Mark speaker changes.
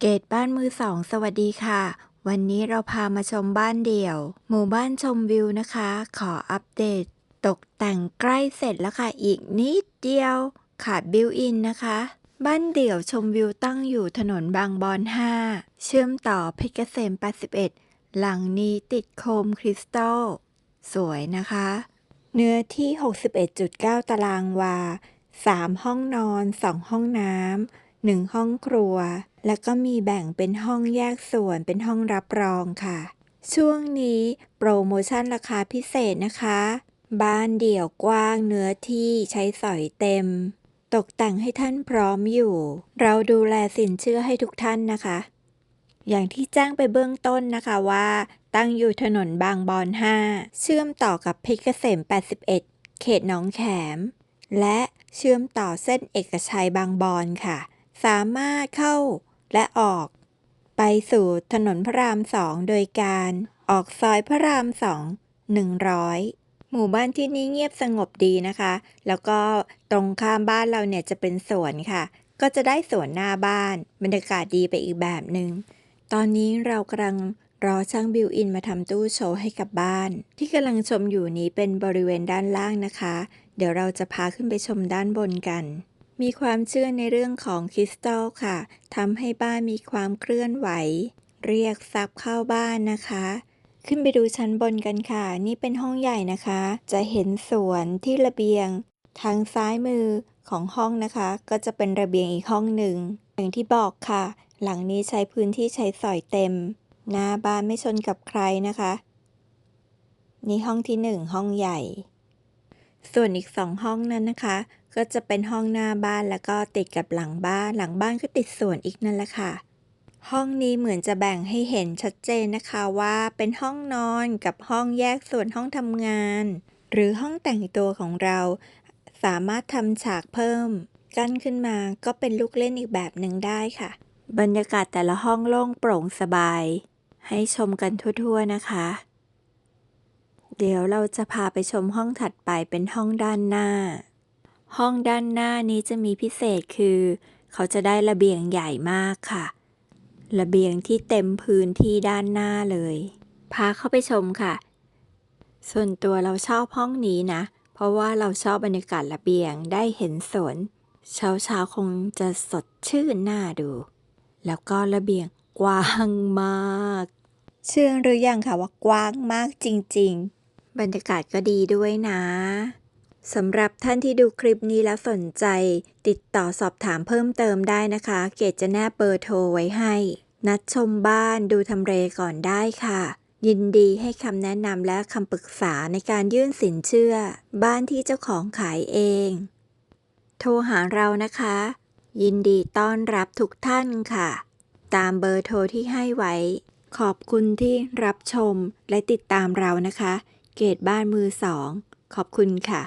Speaker 1: เกตบ้านมือสองสวัสดีค่ะ วันนี้เราพามาชมบ้านเดี่ยว หมู่บ้านชมวิวนะคะ ขออัปเดต ตกแต่งใกล้เสร็จแล้วค่ะ อีกนิดเดียว ขาดบิวอินนะคะ บ้านเดี่ยวชมวิวตั้งอยู่ถนนบางบอน 5 เชื่อมต่อเพชรเกษม 81 หลังนี้ติดโคมคริสตัล สวยนะคะ เนื้อที่ 61.9 ตารางวา 3 ห้องนอน 2 ห้องน้ำ หนึ่งห้องครัว แล้วก็มีแบ่งเป็นห้องแยกส่วนเป็นห้องรับรองค่ะ ช่วงนี้โปรโมชั่นราคาพิเศษนะคะ บ้านเดี่ยวกว้างเนื้อที่ใช้สอยเต็ม ตกแต่งให้ท่านพร้อมอยู่ เราดูแลสินเชื่อให้ทุกท่านนะคะ อย่างที่แจ้งไปเบื้องต้นนะคะว่า ตั้งอยู่ถนนบางบอน 5 เชื่อมต่อกับเพชรเกษม 81 เขตหนองแขม และเชื่อมต่อเส้นเอกชัยบางบอนค่ะ สามารถเข้าและออก ไปสู่ถนนพระราม2โดยการออกซอยพระราม2 100หมู่บ้านที่นี่เงียบสงบดีนะคะ แล้วก็ตรงข้ามบ้านเราเนี่ยจะเป็นสวนค่ะ ก็จะได้สวนหน้าบ้าน บรรยากาศดีไปอีกแบบหนึง่งตอนนี้เรากำลังรอช่างบิวอินมาทำตู้โชว์ให้กับบ้าน ที่กำลังชมอยู่นี้เป็นบริเวณด้านล่างนะคะ เดี๋ยวเราจะพาขึ้นไปชมด้านบนกัน มีความเชื่อในเรื่องของคริสตัลค่ะทำให้บ้านมีความเคลื่อนไหว เรียกทรัพย์เข้าบ้านนะคะ ขึ้นไปดูชั้นบนกันค่ะ นี่เป็นห้องใหญ่นะคะ จะเห็นสวนที่ระเบียง ทางซ้ายมือของห้องนะคะ ก็จะเป็นระเบียงอีกห้องหนึ่ง อย่างที่บอกค่ะ หลังนี้ใช้พื้นที่ใช้สอยเต็ม หน้าบ้านไม่ชนกับใครนะคะ นี่ห้องที่หนึ่งห้องใหญ่ ส่วนอีกสองห้องนั้นนะคะ ก็จะเป็นห้องหน้าบ้านแล้วก็ติดกับหลังบ้าน หลังบ้านก็ติดสวนอีกนั่นแหละค่ะ ห้องนี้เหมือนจะแบ่งให้เห็นชัดเจนนะคะว่าเป็นห้องนอนกับห้องแยกส่วนห้องทำงาน หรือห้องแต่งตัวของเราสามารถทำฉากเพิ่ม กั้นขึ้นมาก็เป็นลูกเล่นอีกแบบหนึ่งได้ค่ะ บรรยากาศแต่ละห้องโล่งโปร่งสบาย ให้ชมกันทั่วๆนะคะ เดี๋ยวเราจะพาไปชมห้องถัดไปเป็นห้องด้านหน้า ห้องด้านหน้านี้จะมีพิเศษคือ เขาจะได้ระเบียงใหญ่มากค่ะ ระเบียงที่เต็มพื้นที่ด้านหน้าเลย พาเข้าไปชมค่ะ ส่วนตัวเราชอบห้องนี้นะ เพราะว่าเราชอบบรรยากาศระเบียงได้เห็นสวน เช้าๆคงจะสดชื่นหน่าดู แล้วก็ระเบียงกว้างมาก เชื่อหรือยังค่ะว่ากว้างมากจริง ๆ บรรยากาศก็ดีด้วยนะสำหรับท่านที่ดูคลิปนี้แล้วสนใจ ติดต่อสอบถามเพิ่มเติมได้นะคะ เกดจะแนบเบอร์โทรไว้ให้ นัดชมบ้านดูทำเลก่อนได้ค่ะ ยินดีให้คำแนะนำและคำปรึกษาในการยื่นสินเชื่อ บ้านที่เจ้าของขายเอง โทรหาเรานะคะ ยินดีต้อนรับทุกท่านค่ะ ตามเบอร์โทรที่ให้ไว้ ขอบคุณที่รับชมและติดตามเรานะคะ เกตบ้านมือสอง ขอบคุณค่ะ